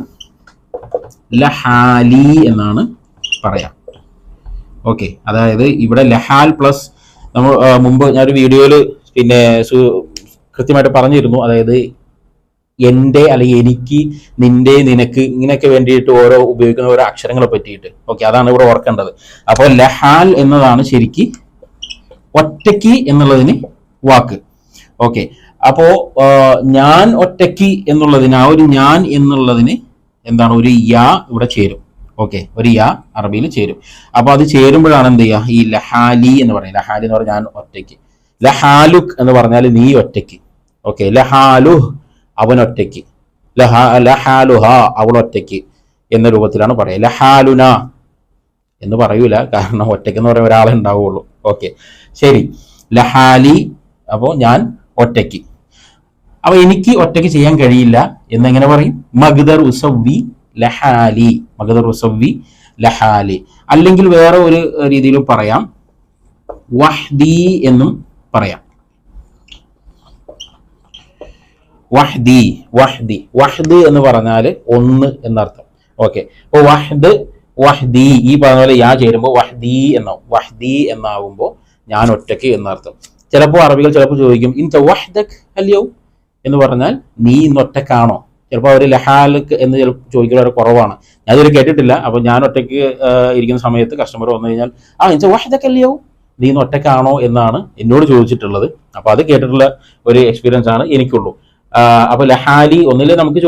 ലഹാലി എന്നാണ് പറയാം. ഓക്കെ അതായത് ഇവിടെ ലഹാൽ പ്ലസ് നമ്മൾ മുമ്പ് ഞാനൊരു വീഡിയോയിൽ പിന്നെ കൃത്യമായിട്ട് പറഞ്ഞിരുന്നു. അതായത് എന്റെ അല്ലെങ്കിൽ എനിക്ക് നിന്റെ നിനക്ക് ഇങ്ങനെയൊക്കെ വേണ്ടിയിട്ട് ഓരോ ഉപയോഗിക്കുന്ന ഓരോ അക്ഷരങ്ങളെ പറ്റിയിട്ട്. ഓക്കെ അതാണ് ഇവിടെ ഓർക്കേണ്ടത്. അപ്പോൾ ലഹാൽ എന്നതാണ് ശരിക്ക് ഒറ്റയ്ക്ക് എന്നുള്ളതിന് വാക്ക്. ഓക്കെ അപ്പോ ഞാൻ ഒറ്റയ്ക്ക് എന്നുള്ളതിന് ആ ഒരു ഞാൻ എന്നുള്ളതിന് എന്താണ്? ഒരു യാ ഇവിടെ ചേരും. ഓക്കെ ഒരു യാ അറബിയിൽ ചേരും. അപ്പൊ അത് ചേരുമ്പോഴാണ് എന്ത് ചെയ്യുക? ഈ ലഹാലി എന്ന് പറയുന്നത്. ലഹാലി എന്ന് പറഞ്ഞാൽ ഞാൻ ഒറ്റയ്ക്ക്. ലഹാലുക് എന്ന് പറഞ്ഞാൽ നീ ഒറ്റയ്ക്ക്. ഓക്കെ ലഹാലു ലഹാലുഹ അവൾ എന്ന രൂപത്തിലാണ് പറയുക. ലഹാലുന എന്ന് പറയൂല. കാരണം ഒറ്റയ്ക്ക് എന്ന് പറയുന്ന ഒരാളെ ഉണ്ടാവുള്ളൂ. ഓക്കെ. ശരി. ലഹാലി അപ്പോൾ ഞാൻ ഒറ്റയ്ക്ക്. അപ്പൊ എനിക്ക് ഒറ്റയ്ക്ക് ചെയ്യാൻ കഴിയില്ല എന്നെങ്ങനെ പറയും? മഗ്ദർ ഉസവി ലഹാലി. മഗ്ദർ ഉസവി ലഹാലി. അല്ലെങ്കിൽ വേറെ ഒരു രീതിയിലും പറയാം. വഹ്ദി എന്നും പറയാം. വഹ്ദി വഹ്ദി വഹ്ദ് എന്ന് പറഞ്ഞാൽ ഒന്ന് എന്നർത്ഥം. ഓക്കെ അപ്പോൾ വഹ്ദ് വഹ്ദി ഈ പറഞ്ഞ പോലെ യാ ചേരുമ്പോൾ വഹ്ദി എന്നാവും. വഹ്ദി എന്നാവുമ്പോൾ ഞാൻ ഒറ്റയ്ക്ക് എന്നർത്ഥം. ചിലപ്പോൾ അറബികൾ ചിലപ്പോൾ ചോദിക്കും ഇൻ വഹ്ദക് അല്ലയോ എന്ന് പറഞ്ഞാൽ നീ ഇന്ന് ഒറ്റക്കാണോ ചിലപ്പോൾ അവർ ലഹാലക്ക് എന്ന് ചോദിക്കുക വളരെ കുറവാണ്. ഞാൻ കേട്ടിട്ടില്ല. അപ്പോൾ ഞാൻ ഒറ്റയ്ക്ക് ഇരിക്കുന്ന സമയത്ത് കസ്റ്റമർ വന്നു കഴിഞ്ഞാൽ ആ ഇൻ വഹ്ദക് അല്ലയോ നീ ഇന്ന് ഒറ്റക്കാണോ എന്നാണ് എന്നോട് ചോദിച്ചിട്ടുള്ളത്. അപ്പോൾ അത് കേട്ടിട്ടുള്ള ഒരു എക്സ്പീരിയൻസ് ആണ് എനിക്കുള്ളൂ. അപ്പൊ ലഹാലി ഒന്നിൽ നമുക്ക്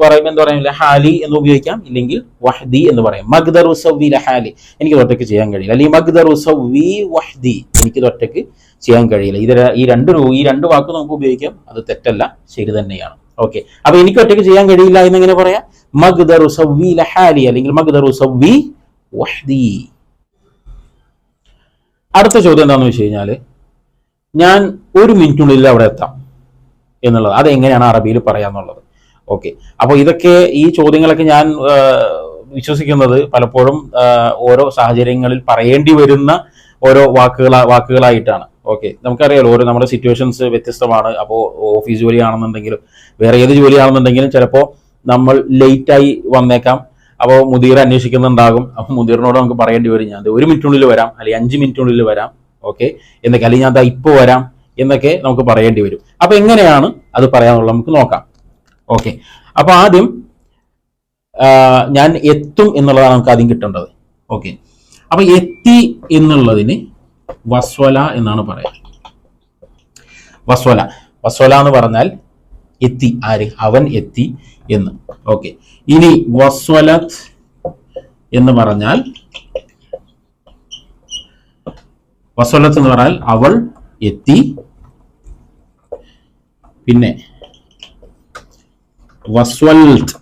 പറയുമ്പോൾ എന്താ പറയാം? ലഹാലി എന്ന് ഉപയോഗിക്കാം. ഇല്ലെങ്കിൽ വഹ്ദി എന്ന് പറയാം. മഗ്ദർ ഉസവി ലഹാലി. എനിക്ക് ഒറ്റയ്ക്ക് ചെയ്യാൻ കഴിയില്ല. അല്ലെങ്കിൽ മഗ്ദർ ഉസവി വഹ്ദി. എനിക്ക് ഒറ്റയ്ക്ക് ചെയ്യാൻ കഴിയില്ല. ഇത് ഈ രണ്ട് ഈ രണ്ട് വാക്ക് നമുക്ക് ഉപയോഗിക്കാം. അത് തെറ്റല്ല. ശരി തന്നെയാണ്. ഓക്കെ. അപ്പൊ എനിക്ക് ഒറ്റയ്ക്ക് ചെയ്യാൻ കഴിയില്ല എന്ന് എങ്ങനെ പറയാം. മഗ്ദർ ഉസവി ലഹാലി. അല്ലെങ്കിൽ മഗ്ദർ ഉസവി വഹ്ദി. അടുത്ത ചോദ്യം എന്താണെന്ന് വെച്ച് കഴിഞ്ഞാൽ ഞാൻ ഒരു മിനിറ്റിനുള്ളിൽ അവിടെ എത്താം. എന്നുള്ളത്. അത് എങ്ങനെയാണ് അറബിയിൽ പറയാന്നുള്ളത്. ഓക്കെ. അപ്പോൾ ഇതൊക്കെ ഈ ചോദ്യങ്ങളൊക്കെ ഞാൻ വിശ്വസിക്കുന്നത് പലപ്പോഴും ഓരോ സാഹചര്യങ്ങളിൽ പറയേണ്ടി വരുന്ന ഓരോ വാക്കുകൾ വാക്കുകളായിട്ടാണ്. ഓക്കെ. നമുക്കറിയാലോ ഓരോ നമ്മുടെ സിറ്റുവേഷൻസ് വ്യത്യസ്തമാണ്. അപ്പോൾ ഓഫീസ് ജോലിയാണെന്നുണ്ടെങ്കിലും വേറെ ഏത് ജോലിയാണെന്നുണ്ടെങ്കിലും ചിലപ്പോൾ നമ്മൾ ലേറ്റായി വന്നേക്കാം. അപ്പോൾ മുതിർ അന്വേഷിക്കുന്നുണ്ടാകും. അപ്പോൾ മുതിറിനോട് നമുക്ക് പറയേണ്ടി വരും. ഞാൻ ഒരു മിനിറ്റിനുള്ളിൽ വരാം. അല്ലെങ്കിൽ അഞ്ച് മിനിറ്റിനുള്ളിൽ വരാം. ഓക്കെ. എന്നൊക്കെ അല്ലെങ്കിൽ ഞാൻ ഇപ്പോൾ വരാം. എന്നൊക്കെ നമുക്ക് പറയേണ്ടി വരും. അപ്പൊ എങ്ങനെയാണ് അത് പറയാനുള്ളത് നമുക്ക് നോക്കാം. ഓക്കെ അപ്പൊ ആദ്യം ഞാൻ എത്തും എന്നുള്ളതാണ് നമുക്ക് ആദ്യം കിട്ടേണ്ടത്. ഓക്കെ അപ്പൊ എത്തി എന്നുള്ളതിന് വസ്വല എന്നാണ് പറയുന്നത്. വസ്വല. വസ്വല എന്ന് പറഞ്ഞാൽ എത്തി. ആര്? അവൻ എത്തി എന്ന്. ഓക്കെ ഇനി വസ്വലത് എന്ന് പറഞ്ഞാൽ വസ്വലത്ത് എന്ന് പറഞ്ഞാൽ അവൾ എത്തി പിന്നെ വസ്വൽത്ത്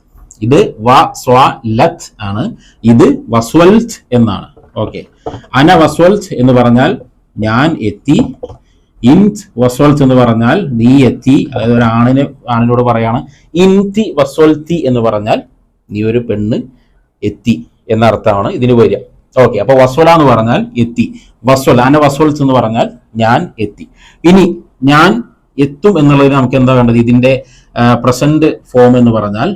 ഇത് വ വസ്വലത്ത് ആണ്. ഇത് വസ്വൽത്ത് എന്നാണ്. ഓക്കെ. അന വസ്വൽത്ത് എന്ന് പറഞ്ഞാൽ ഞാൻ എത്തി ഇൻത് വസ്വൽത്ത് എന്ന് പറഞ്ഞാൽ നീ എത്തി അതായത് ഒരു ആണിന് ആണിനോട് പറയാണ് ഇൻതി വസ്വൽത്തി എന്ന് പറഞ്ഞാൽ നീ ഒരു പെണ്ണ് എത്തി എന്ന അർത്ഥമാണ് ഇതിന് വരിക. ഓക്കെ. അപ്പൊ വസ്വല എന്ന് പറഞ്ഞാൽ എത്തി. വസ്വല അന വസ്വൽത്ത് എന്ന് പറഞ്ഞാൽ ഞാൻ എത്തി. ഇനി ഞാൻ എത്തും എന്നുള്ളതിന് നമുക്ക് എന്താ വേണ്ടത്? ഇതിന്റെ പ്രസന്റ് ഫോം എന്ന് പറഞ്ഞാൽ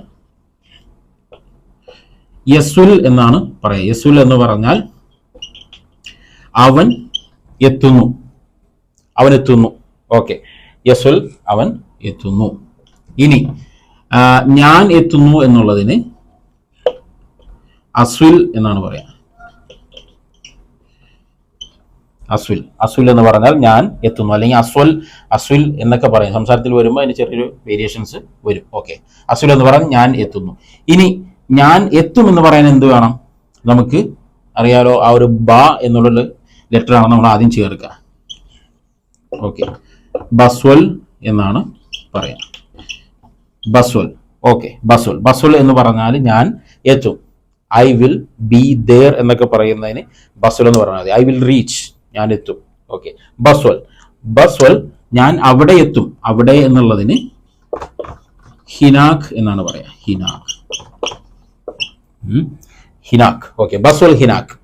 യസുൽ എന്നാണ് പറയുക. യസുൽ എന്ന് പറഞ്ഞാൽ അവൻ എത്തുന്നു. അവൻ എത്തുന്നു. ഓക്കെ. യസുൽ അവൻ എത്തുന്നു. ഇനി ഞാൻ എത്തുന്നു എന്നുള്ളതിന് അസുൽ എന്നാണ് പറയാ അസ്വിൽ അസ്വിൽ എന്ന് പറഞ്ഞാൽ ഞാൻ എത്തുന്നു അല്ലെങ്കിൽ അസ്വൽ അസ്വിൽ എന്നൊക്കെ പറയും. സംസാരത്തിൽ വരുമ്പോൾ അതിന് ചെറിയൊരു വേരിയേഷൻസ് വരും. ഓക്കെ അസ്വിൽ എന്ന് പറഞ്ഞാൽ ഞാൻ എത്തുന്നു. ഇനി ഞാൻ എത്തും എന്ന് പറയാൻ എന്ത് വേണം? നമുക്ക് അറിയാലോ ആ ഒരു ബ എന്നുള്ള ലെറ്റർ ആണ് നമ്മൾ ആദ്യം ചേർക്കുക. ഓക്കെ ബസ്വൽ എന്നാണ് പറയാം ബസ്വൽ. ഓക്കെ ബസ്വൽ. ബസ്വൽ എന്ന് പറഞ്ഞാൽ ഞാൻ എത്തും. ഐ വിൽ ബി ദർ എന്നൊക്കെ പറയുന്നതിന് ബസ്വൽ എന്ന് പറഞ്ഞാൽ മതി. ഐ വിൽ റീച്ച് ഞാൻ എത്തും ഓക്കെ ബസ്വൽ. ബസ്വൽ ഞാൻ അവിടെ എത്തും. അവിടെ എന്നുള്ളതിന് ഹിനാഖ് എന്നാണ് പറയാ. ഹിനാഖ്. ഹിനാഖ്. ഓക്കെ ബസ്വൽ ഹിനാഖ്.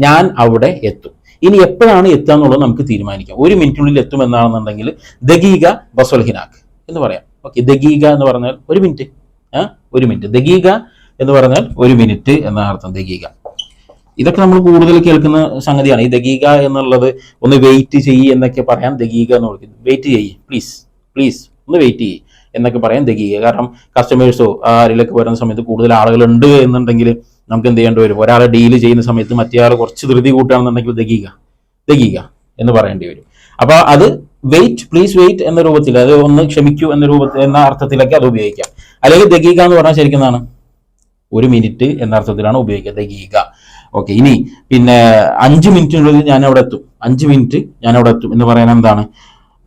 ഞാൻ അവിടെ എത്തും. ഇനി എപ്പോഴാണ് എത്തുക എന്നുള്ളത് നമുക്ക് തീരുമാനിക്കാം. ഒരു മിനിറ്റിനുള്ളിൽ എത്തും എന്നാണെന്നുണ്ടെങ്കിൽ ദഗീക ബസ്വൽ ഹിനാഖ് എന്ന് പറയാം. ഓക്കെ ദഗീഗ എന്ന് പറഞ്ഞാൽ ഒരു മിനിറ്റ്. ഒരു മിനിറ്റ്. ദഗീഗ എന്ന് പറഞ്ഞാൽ ഒരു മിനിറ്റ് എന്നാണ് അർത്ഥം. ദഗീക ഇതൊക്കെ നമ്മൾ കൂടുതൽ കേൾക്കുന്ന സംഗതിയാണ്. ഈ ദഗീക എന്നുള്ളത് ഒന്ന് വെയിറ്റ് ചെയ്യ് എന്നൊക്കെ പറയാൻ ദഗീക എന്ന് വിളിക്കുന്നത് വെയിറ്റ് ചെയ്യ്. പ്ലീസ് പ്ലീസ് ഒന്ന് വെയിറ്റ് ചെയ്യ് എന്നൊക്കെ പറയാൻ ദഗീക കാരണം കസ്റ്റമേഴ്സോ ആരിലൊക്കെ വരുന്ന സമയത്ത് കൂടുതൽ ആളുകളുണ്ട് എന്നുണ്ടെങ്കിൽ നമുക്ക് എന്ത് ചെയ്യേണ്ടി വരും? ഒരാളെ ഡീൽ ചെയ്യുന്ന സമയത്ത് മറ്റേ ആൾ കുറച്ച് ധൃതി കൂട്ടുകയാണെന്നുണ്ടെങ്കിൽ ദഗീക ദഗീക എന്ന് പറയേണ്ടി വരും. അപ്പൊ അത് വെയിറ്റ് പ്ലീസ് വെയിറ്റ് എന്ന രൂപത്തിൽ അത് ഒന്ന് ക്ഷമിക്കൂ എന്ന രൂപത്തിൽ എന്ന അർത്ഥത്തിലൊക്കെ അത് ഉപയോഗിക്കാം. അല്ലെങ്കിൽ ദഗീക എന്ന് പറഞ്ഞാൽ ശരിക്കുന്നതാണ് ഒരു മിനിറ്റ് എന്ന അർത്ഥത്തിലാണ് ഉപയോഗിക്കുക ദഗീക ഓക്കെ ഇനി പിന്നെ അഞ്ച് മിനിറ്റിനുള്ളിൽ ഞാൻ അവിടെ എത്തും. അഞ്ച് മിനിറ്റ് ഞാൻ അവിടെ എത്തും. എന്ന് പറയാൻ എന്താണ്?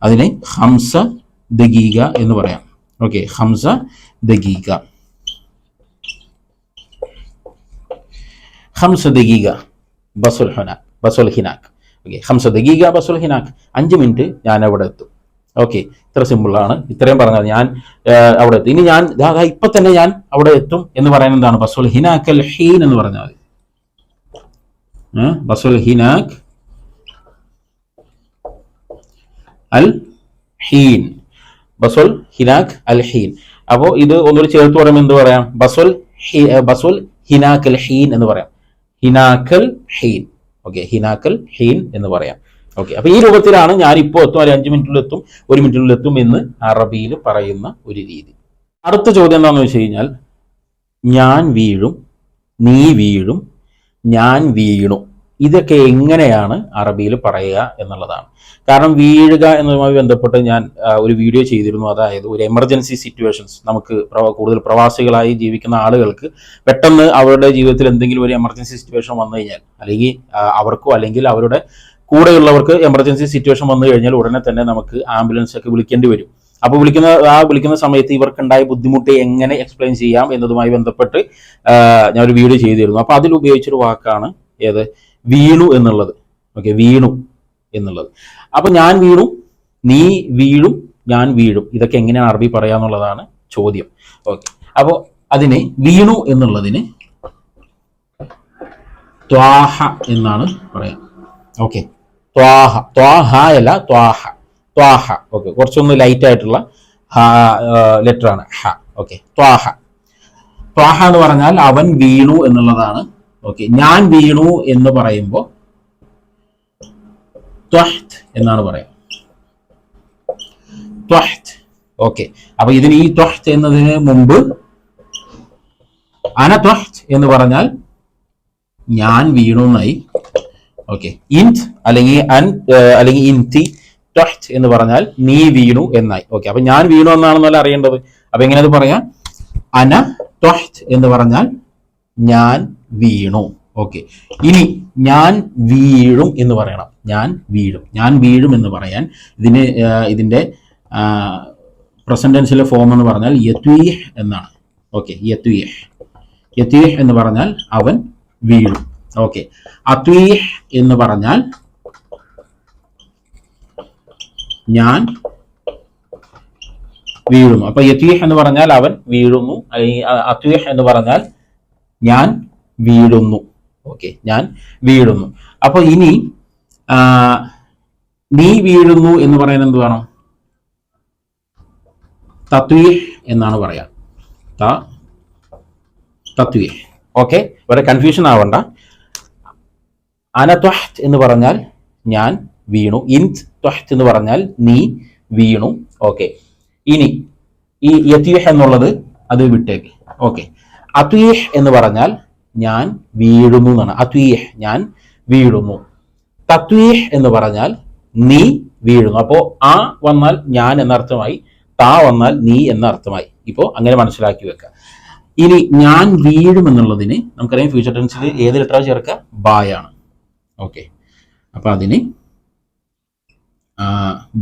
അതിന് ഹംസ ദഗീക എന്ന് പറയാം. ഓക്കെ ഹംസ ദഗീക ഹംസ ദഗീക ബസുൽ ഹുനാക് ബസുൽ ഹിനാക്. ഓക്കെ ഹംസ ദഗീക ബസുൽ ഹിനാക്. അഞ്ച് മിനിറ്റ് ഞാൻ അവിടെ എത്തും. ഓക്കെ ഇത്ര സിമ്പിളാണ് ഇത്രയും പറഞ്ഞത് ഞാൻ അവിടെ എത്തും. ഇനി ഞാൻ ഇപ്പൊ തന്നെ ഞാൻ അവിടെ എത്തും എന്ന് പറയാൻ എന്താണ്? ബസുൽ ഹിനാക്കൽ ഹീൻ എന്ന് പറഞ്ഞാൽ ബസുൽ ഹിനാക്. അൽ ഹീൻ. ബസുൽ ഹിനാക് അൽ ഹീൻ. അപ്പോൾ ഇത് ഒന്നുകൂടി ചേർത്ത് പറയുമ്പോൾ എന്ത് പറയാം? ബസുൽ ബസുൽ ഹിനാക്കൽ ഹീൻ എന്ന് പറയാം. ഹിനാക്കൽ ഹീൻ. ഓക്കെ ഹിനാക്കൽ ഹീൻ എന്ന് പറയാം. ഓക്കെ അപ്പൊ ഈ രൂപത്തിലാണ് ഞാൻ ഇപ്പോൾ എത്തും ഒരു അഞ്ച് മിനിറ്റിൽ എത്തും ഒരു മിനിറ്റിൽ എത്തും എന്ന് അറബിയിൽ പറയുന്ന ഒരു രീതി. അടുത്ത ചോദ്യം എന്താണെന്ന് വെച്ച് കഴിഞ്ഞാൽ ഞാൻ വീഴും നീ വീഴും ഞാൻ വീണു. ഇതൊക്കെ എങ്ങനെയാണ് അറബിയിൽ പറയുക എന്നുള്ളതാണ്. കാരണം വീഴുക എന്നതുമായി ബന്ധപ്പെട്ട് ഞാൻ ഒരു വീഡിയോ ചെയ്തിരുന്നു. അതായത് ഒരു എമർജൻസി സിറ്റുവേഷൻസ് നമുക്ക് കൂടുതൽ പ്രവാസികളായി ജീവിക്കുന്ന ആളുകൾക്ക് പെട്ടെന്ന് അവരുടെ ജീവിതത്തിൽ എന്തെങ്കിലും ഒരു എമർജൻസി സിറ്റുവേഷൻ വന്നു കഴിഞ്ഞാൽ അല്ലെങ്കിൽ അവർക്കോ അല്ലെങ്കിൽ അവരുടെ കൂടെയുള്ളവർക്ക് എമർജൻസി സിറ്റുവേഷൻ വന്നു കഴിഞ്ഞാൽ ഉടനെ തന്നെ നമുക്ക് ആംബുലൻസ് ഒക്കെ വിളിക്കേണ്ടി വരും. അപ്പോൾ വിളിക്കുന്ന ആ വിളിക്കുന്ന സമയത്ത് ഇവർക്കുണ്ടായ ബുദ്ധിമുട്ട് എങ്ങനെ എക്സ്പ്ലെയിൻ ചെയ്യാം എന്നതുമായി ബന്ധപ്പെട്ട് ഞാൻ ഒരു വീഡിയോ ചെയ്തിരുന്നു. അപ്പോൾ അതിൽ ഉപയോഗിച്ചൊരു വാക്കാണ് ഏത്? വീണു എന്നുള്ളത്. ഓക്കെ വീണു എന്നുള്ളത്. അപ്പൊ ഞാൻ വീണു നീ വീഴും ഞാൻ വീഴും. ഇതൊക്കെ എങ്ങനെയാണ് അറബി പറയാന്നുള്ളതാണ് ചോദ്യം. ഓക്കെ അപ്പോൾ അതിന് വീണു എന്നുള്ളതിന് ത്വാഹ എന്നാണ് പറയാം. ഓക്കെ ത്വാഹ. ത്വാഹ അല്ല ത്വാഹ. ത്വാഹ. ഓക്കെ കുറച്ചൊന്ന് ലൈറ്റ് ആയിട്ടുള്ള ലെറ്റർ ആണ് ഹ. ഓക്കെ ത്വാഹ. ത്വാഹ എന്ന് പറഞ്ഞാൽ അവൻ വീണു എന്നുള്ളതാണ്. ഓക്കെ ഞാൻ വീണു എന്ന് പറയുമ്പോൾ ത്വഹ്ത് എന്നാണ് പറയാം ത്വഹ്ത്. ഓക്കെ അപ്പൊ ഇതിന് ഈ ത്വഹ്ത് എന്നതിന് മുമ്പ് അന ത്വഹ്ത് എന്ന് പറഞ്ഞാൽ ഞാൻ വീണു എന്നായി. ഓക്കെ ഇൻത് അല്ലെങ്കിൽ അൻ അല്ലെങ്കിൽ ഇൻതി ത്വഹ്ത് എന്ന് പറഞ്ഞാൽ നീ വീണു എന്നായി. ഓക്കെ അപ്പൊ ഞാൻ വീണു എന്നാണെന്നല്ല അറിയേണ്ടത്? അപ്പൊ എങ്ങനെ അത് പറയാം? അന ത്വഹ്ത് എന്ന് പറഞ്ഞാൽ ഞാൻ വീണു. ഓക്കെ ഇനി ഞാൻ വീഴും എന്ന് പറയണം. ഞാൻ വീഴും. ഞാൻ വീഴും എന്ന് പറയാൻ ഇതിന് ഇതിന്റെ പ്രസന്റൻസിലെ ഫോം എന്ന് പറഞ്ഞാൽ യത്വീഹ് എന്നാണ്. ഓക്കെ യത്വീഹ്. യത്വീഹ് എന്ന് പറഞ്ഞാൽ അവൻ വീഴും. ഓക്കെ അത്വീഹ് എന്ന് പറഞ്ഞാൽ ഞാൻ വീഴുന്നു. അപ്പൊ യത്തീഹ് എന്ന് പറഞ്ഞാൽ അവൻ വീഴുന്നു. അത്വീഹ് എന്ന് പറഞ്ഞാൽ ഞാൻ വീഴുന്നു. ഓക്കെ ഞാൻ വീഴുന്നു. അപ്പൊ ഇനി നീ വീഴുന്നു എന്ന് പറയാൻ എന്ത് വേണം? തത്വീഹ് എന്നാണ് പറയാ. തത്വീഹ്. ഓക്കെ ഇവിടെ കൺഫ്യൂഷൻ ആവണ്ട. അനത്വഹ് എന്ന് പറഞ്ഞാൽ ഞാൻ വീണു. ഇൻ ത്വഹ്ത് എന്ന് പറഞ്ഞാൽ നീ വീണു. ഓക്കെ ഇനി ഈ യതീഹ് എന്നുള്ളത് അത് വിട്ടേക്ക്. ഓക്കെ അത്വീഹ് എന്ന് പറഞ്ഞാൽ ഞാൻ വീഴുന്നു എന്നാണ്. അത്വീഹ് ഞാൻ വീഴുന്നു. തത്വീഹ് എന്ന് പറഞ്ഞാൽ നീ വീഴുന്നു. അപ്പോ ആ വന്നാൽ ഞാൻ എന്നർത്ഥമായി താ വന്നാൽ നീ എന്ന അർത്ഥമായി ഇപ്പോ അങ്ങനെ മനസ്സിലാക്കി വെക്കുക. ഇനി ഞാൻ വീഴും എന്നുള്ളതിന് നമുക്കറിയാം ഫ്യൂച്ചർ ടെൻസിൽ ഏത് ലെറ്റർ ചേർക്കുക? ബായാണ്. ഓക്കെ അപ്പൊ അതിന്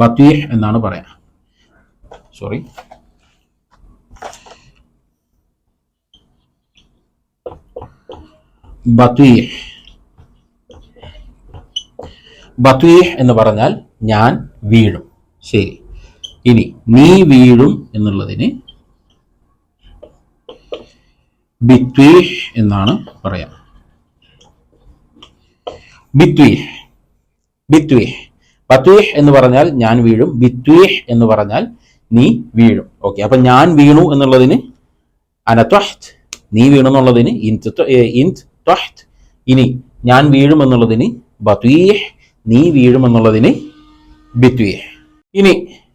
ബത്വീഹ് എന്നാണ് പറയാ. സോറി ബത്വീഹ് ബത്വീഹ് എന്ന് പറഞ്ഞാൽ ഞാൻ വീഴും. ശരി. ഇനി നീ വീഴും എന്നുള്ളതിന് ബിത്വീഹ് എന്നാണ് പറയാം. ബിത്വീഹ് ബിത്വീഹ് ബത്വീഹ് എന്ന് പറഞ്ഞാൽ ഞാൻ വീഴും ബിത്വീഹ് എന്ന് പറഞ്ഞാൽ നീ വീഴും. ഓക്കെ അപ്പൊ ഞാൻ വീണു എന്നുള്ളതിന് അനത്വഹ്ത് നീ വീണു എന്നുള്ളതിന് ഇൻത് ഇനി ഞാൻ വീഴും എന്നുള്ളതിന് ബത്വീഹ് നീ വീഴും എന്നുള്ളതിന് ബിത്വീഹ് ഇനി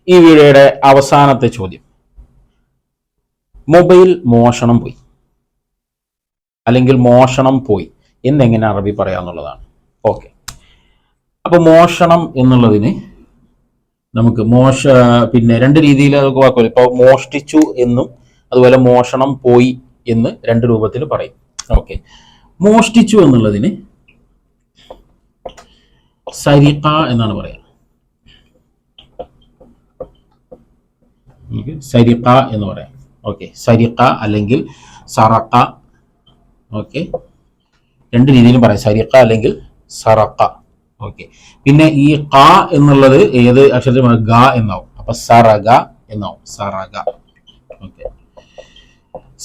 ഈ വീഡിയോയുടെ അവസാനത്തെ ചോദ്യം. മൊബൈൽ മോഷണം പോയി. അല്ലെങ്കിൽ മോഷണം പോയി. എന്നെങ്ങനെ അറബി പറയാന്നുള്ളതാണ്. ഓക്കെ അപ്പൊ മോഷണം എന്നുള്ളതിന് നമുക്ക് മോശ പിന്നെ രണ്ട് രീതിയിൽ നമുക്ക് വാക്കുകൾ ഇപ്പൊ മോഷ്ടിച്ചു എന്നും അതുപോലെ മോഷണം പോയി എന്ന് രണ്ട് രൂപത്തിൽ പറയും. ഓക്കെ. മോഷ്ടിച്ചു എന്നുള്ളതിന് സരിക എന്നാണ് പറയുക സരിക എന്ന് പറയാം. ഓക്കെ. സരിക അല്ലെങ്കിൽ സറക്ക ഓക്കെ. രണ്ട് രീതിയിലും പറയാം. സരിക അല്ലെങ്കിൽ സറക്ക ഓക്കെ പിന്നെ ഈ ക എന്നുള്ളത് ഏത് അക്ഷരമാണ്? ഗ എന്നാവും. അപ്പൊ സറഗ എന്നാവും. സറഗ. ഓക്കെ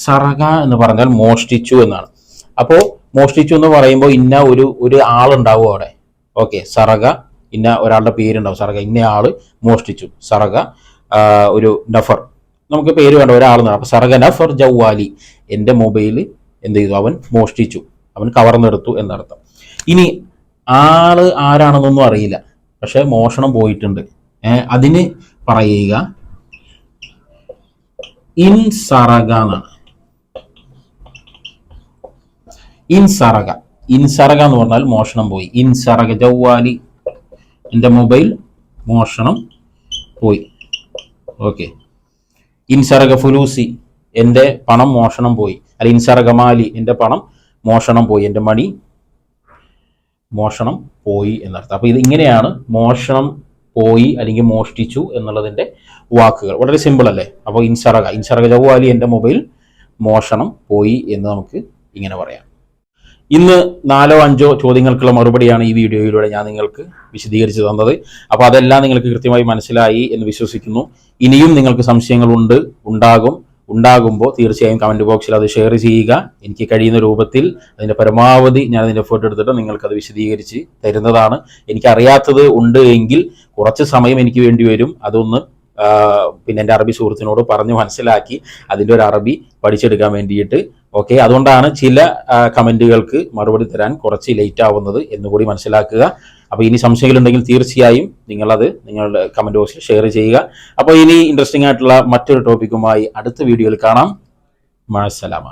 സറഗ എന്ന് പറഞ്ഞാൽ മോഷ്ടിച്ചു എന്നാണ്. അപ്പോ മോഷ്ടിച്ചു എന്ന് പറയുമ്പോൾ ഇന്ന ഒരു ഒരു ആളുണ്ടാവും അവിടെ. ഓക്കെ സറഗ. ഇന്ന ഒരാളുടെ പേരുണ്ടാവും. സറഗ. ഇന്ന ആൾ മോഷ്ടിച്ചു. സറഗ ഒരു നഫർ. നമുക്ക് പേര് വേണ്ട ഒരാൾ അപ്പൊ സറഗ നഫർ ജവ്വാലി എന്റെ മൊബൈൽ എന്ത് ചെയ്തു? അവൻ മോഷ്ടിച്ചു. അവൻ കവർന്നെടുത്തു എന്നർത്ഥം. ഇനി ആൾ ആരാണെന്നൊന്നും അറിയില്ല. പക്ഷെ മോഷണം പോയിട്ടുണ്ട്. അതിന് പറയുക ഇൻ സറക എന്നാണ്. ഇൻ സറക എന്ന് പറഞ്ഞാൽ മോഷണം പോയി. ഇൻ സറക ജവാലി. എന്റെ മൊബൈൽ മോഷണം പോയി. ഓക്കെ. ഇൻസറക ഫുലൂസി. എന്റെ പണം മോഷണം പോയി. അല്ല ഇൻസറക മാലി. എന്റെ പണം മോഷണം പോയി. എന്റെ മണി മോഷണം പോയി എന്നർത്ഥം. അപ്പോൾ ഇത് ഇങ്ങനെയാണ് മോഷണം പോയി അല്ലെങ്കിൽ മോഷ്ടിച്ചു എന്നുള്ളതിന്റെ വാക്കുകൾ. വളരെ സിമ്പിൾ അല്ലേ? അപ്പോൾ ഇൻസറക ഇൻസറക ജവാലി എന്റെ മൊബൈൽ മോഷണം പോയി എന്ന് നമുക്ക് ഇങ്ങനെ പറയാം. ഇന്ന് നാലോ അഞ്ചോ ചോദ്യങ്ങൾക്കുള്ള മറുപടിയാണ് ഈ വീഡിയോയിലൂടെ ഞാൻ നിങ്ങൾക്ക് വിശദീകരിച്ചു തന്നത്. അപ്പോൾ അതെല്ലാം നിങ്ങൾക്ക് കൃത്യമായി മനസ്സിലായി എന്ന് വിശ്വസിക്കുന്നു. ഇനിയും നിങ്ങൾക്ക് സംശയങ്ങളുണ്ട് ഉണ്ടാകും. ഉണ്ടാകുമ്പോൾ തീർച്ചയായും കമന്റ് ബോക്സിൽ അത് ഷെയർ ചെയ്യുക. എനിക്ക് കഴിയുന്ന രൂപത്തിൽ അതിന്റെ പരമാവധി ഞാൻ അതിന്റെ ഫോട്ടോ എടുത്തിട്ട് നിങ്ങൾക്കത് വിശദീകരിച്ച് തരുന്നതാണ്. എനിക്കറിയാത്തത് ഉണ്ട് എങ്കിൽ കുറച്ച് സമയം എനിക്ക് വേണ്ടി വരും. അതൊന്ന് പിന്നെ എന്റെ അറബി സുഹൃത്തിനോട് പറഞ്ഞ് മനസ്സിലാക്കി അതിന്റെ ഒരു അറബി പഠിച്ചെടുക്കാൻ വേണ്ടിയിട്ട്. ഓക്കെ അതുകൊണ്ടാണ് ചില കമന്റുകൾക്ക് മറുപടി തരാൻ കുറച്ച് ലേറ്റ് ആവുന്നത് എന്നുകൂടി മനസ്സിലാക്കുക. അപ്പോൾ ഇനി സംശയങ്ങളുണ്ടെങ്കിൽ തീർച്ചയായും നിങ്ങളത് നിങ്ങളുടെ കമന്റ് ബോക്സിൽ ഷെയർ ചെയ്യുക. അപ്പോൾ ഇനി ഇൻട്രസ്റ്റിംഗ് ആയിട്ടുള്ള മറ്റൊരു ടോപ്പിക്കുമായി അടുത്ത വീഡിയോയിൽ കാണാം. മഴസലാമ